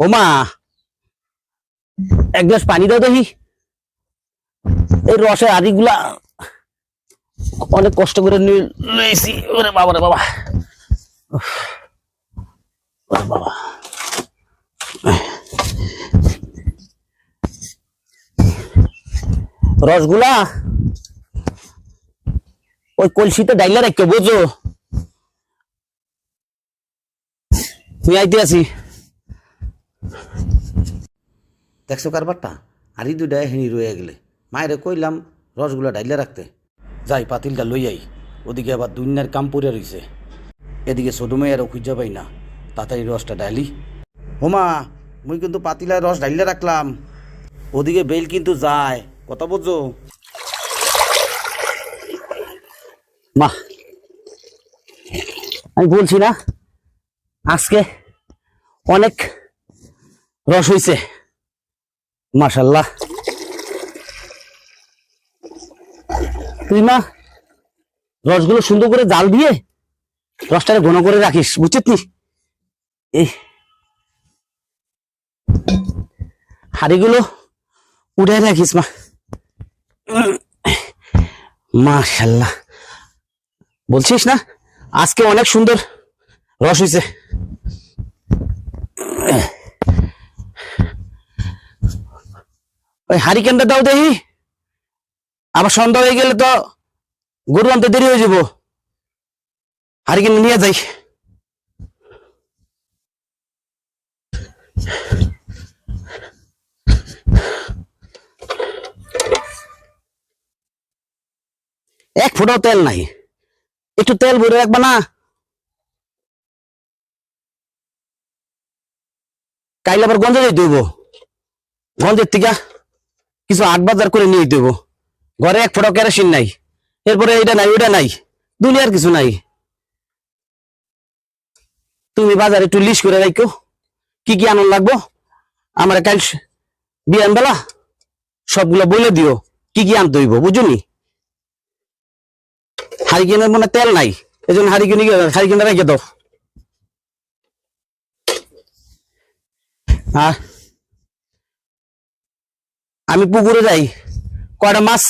ও মা এক গ্লাস পানি দাও দেখি। এই রসের আদিগুলা অনেক কষ্ট করে নিয়ে লয়েছি ওরে বাবা রে বাবা। বাবা। রসগুলা ওই কলসিতে ডাইলা রাখতে বুঝো তুমি আইতে আছি। দেখছ কারবারটা? আরি দুটা হেনি রয়ে গেলে। মায়েরে কইলাম রসগুলা ডাইলে রাখতে। যাই, পাতিলটা লই আই। ওদিকে আবার দুনিয়ার কাম পড়ে রইছে। এদিকে সদুমাইয়ারও খুঁজে পাই না। তাড়াতাড়ি রসটা ডাইলি হোমা, মুই কিন্তু পাতিলার রস ডাইলে রাখলাম। ওদিকে বেল কিন্তু যায়। কথা বুঝছ? মা আমি বলছি না, আজকে অনেক রস হইছে। তুই মা রসগুলো সুন্দর করে জাল দিয়ে রসটাকে ঘন করে রাখিস, বুঝছিস নি? এই। হাড়িগুলো উঠে রাখিস, মা। মাশাল্লাহ বলছিস না, আজকে অনেক সুন্দর রস হয়েছে ওই হারিকেনটা দাও দেখি। আবার সন্ধ্যা হয়ে গেলে তো গরু আনতে দেরি হয়ে যাব। হারিকেন নিয়ে যাই। এক ফুটাও তেল নাই। একটু তেল ভরে রাখবা না। কাইলে আবার গঞ্জে যাইতে হইব গঞ্জের থেকে কিছু আট বাজার করে নিয়ে দেবো। ঘরে এক ফোঁটা কেরোসিন নাই, এরপরে এটা নাই ওটা নাই, দুনিয়ার কিছু নাই। তুমি বাজারে একটু লিস্ট করে রাখো কি কি আনন্দ লাগবো? আমার কাল বিয়ান বেলা সবগুলো বলে দিও, কি কি আনতে হইব, বুঝুনি? হারিকেনের মনে তেল নাই এই জন্য হারিকেন হারিকেনটা রেখে দাও। আর আমি পুকুরে যাই, কয়টা মাছ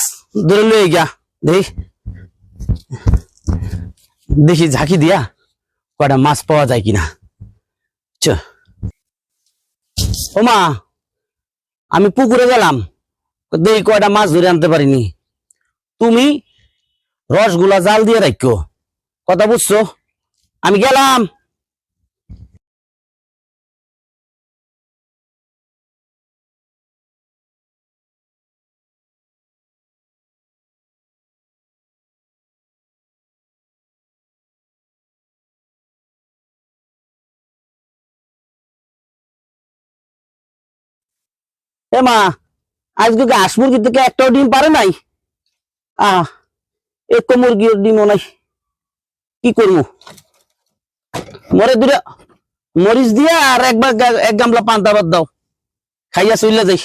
ধরে লয়ে গিয়া দেখি। দেখি ঝাঁকি দিয়া কয়টা মাছ পাওয়া যায় কিনা। চ। ও মা, আমি পুকুরে গেলাম, দেখি কয়টা মাছ ধরে আনতে পারিনি। তুমি রসগুলা জাল দিয়ে রাখো কথা বুঝছ? আমি গেলাম। এ মা, আজকে ঘাস মুরগি থেকে একটাও ডিম পারে নাই? আহ, এক মুরগির ডিমও নাই। কি করব? মরে দুটা মরিচ দিয়া আর একবার এক গামলা পান্তা ভাত দাও। খাইয়া চইলা যাই।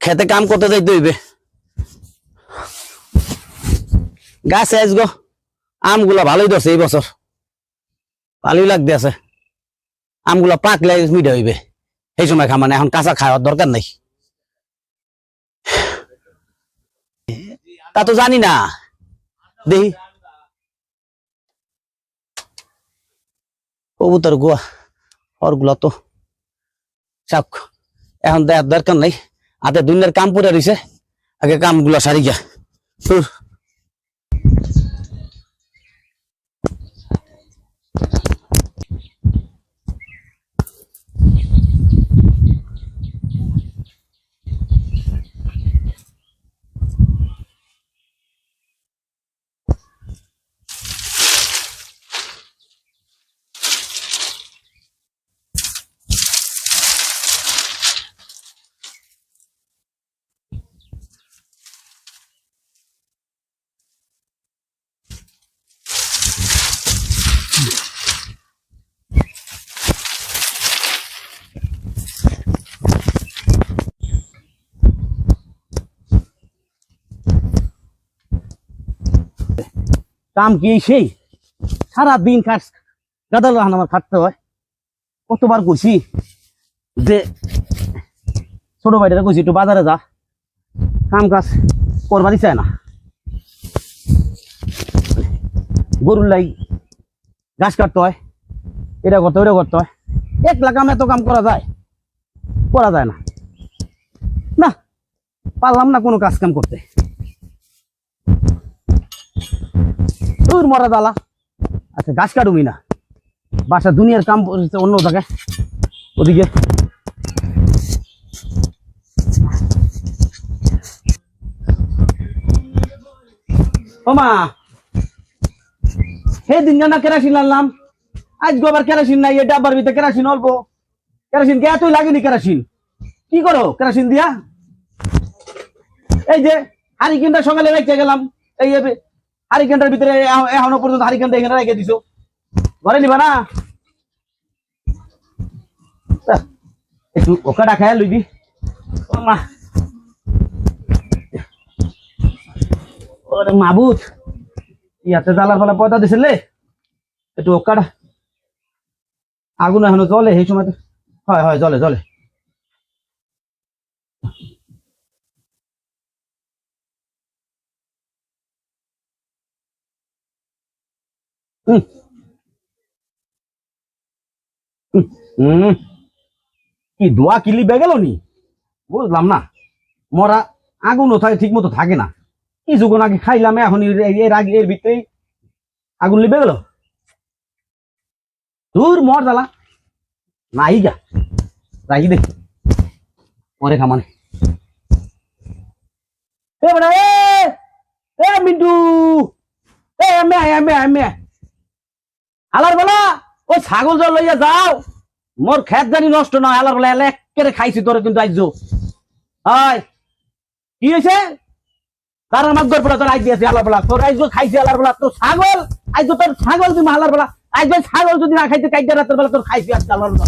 খেতে কাম করতে যাইতে হইবে। গাছ আজ গো আমগুলা ভালোই ধরছে এই বছর। ভালোই লাগতে আছে। আমগুলা পাকলে মিঠা হইবে। এই সময় খা মানে এখন কাঁচা খাওয়ার দরকার নাই। তা তো জানি না। দেখি কবুতর গোয়া ওরগুলা তো। চাক এখন দেয়ার দরকার নাই। হাতে দুনিয়ার কাম পড়ে রয়েছে আগে কামগুলা সারি গিয়া। কাম কি সেই? সারা দিন কাজ গাদা লাহান আমার খাটতে হয়। কতবার কইছি যে ছোট ভাইটারে কইছি, একটু বাজারে যা, কাম কাজ করবারই চায় না। গরুর লাই ঘাস কাটতে হয়, এটা করতে ওটা করতে হয়। একলা কাম এত কাম করা যায়? করা যায় না। না, পারলাম না কোনো কাজ কাম করতে। দূর মরা দালা। আচ্ছা গাছ কাটুমি না। বাসা দুনিয়ার কাম অন্য জায়গায়। ওদিকে। ও মা। সেই দিন না কেরাসিন আনলাম। আজ গোবার কেরাসিন নাই আবার ভিতরে কেরাসিন অল্প। কেরাসিন কে? এতই লাগেনি কেরাসিন। কি করো কেরাসিন দিয়া? এই যে হারিকেনটা সকালে রেখে গেলাম। এই হারিকেনটার ভিতরে এখ- এখনও পর্যন্ত হারিকেনটা এখানে রেখে দিছো। ঘরে নিবা না। একটু ওকাটা খায় লইবি। মা। ওরে মাবুত। ইয়াতে জ্বালার ফলে পয়দা দিছিলে একটু ওকাটা। আগুন এখনও জ্বলে সেই সময় হয় হয়, জ্বলে জ্বলে। হুম হুম কি দোয়া কিলি বেগেল নি? বুঝলাম না। মরা আগুনও থাকে ঠিক মতো থাকে না। কিছুক্ষণ আগে খাইলাম এখন এর আগে এর ভিতরেই আগুন লিবে গেল? দূর মর জ্বালা। নাই যা রাখি দে। মরে খামানে এ মিন্টু। এ আয়, এমে আয়। আলার বলা, ও ছাগল জল লইয়া যাও। মোর খেত জানি নষ্ট নয়, আলার বলা, এলে একেবারে খাইছি তোরে কিন্তু আইজো। হয় কি হয়েছে তার আমার গড় পড়া তোর আইজ দিয়েছে আলার বলা। তোর আইজো খাইছি, আলার বলা। তোর ছাগল, আইজো তোর ছাগল তুমি, আলার বলা। আইজো ছাগল যদি না খাইতে কাইতে রাতের বেলা তোর খাইছি আজকে, আলার বলা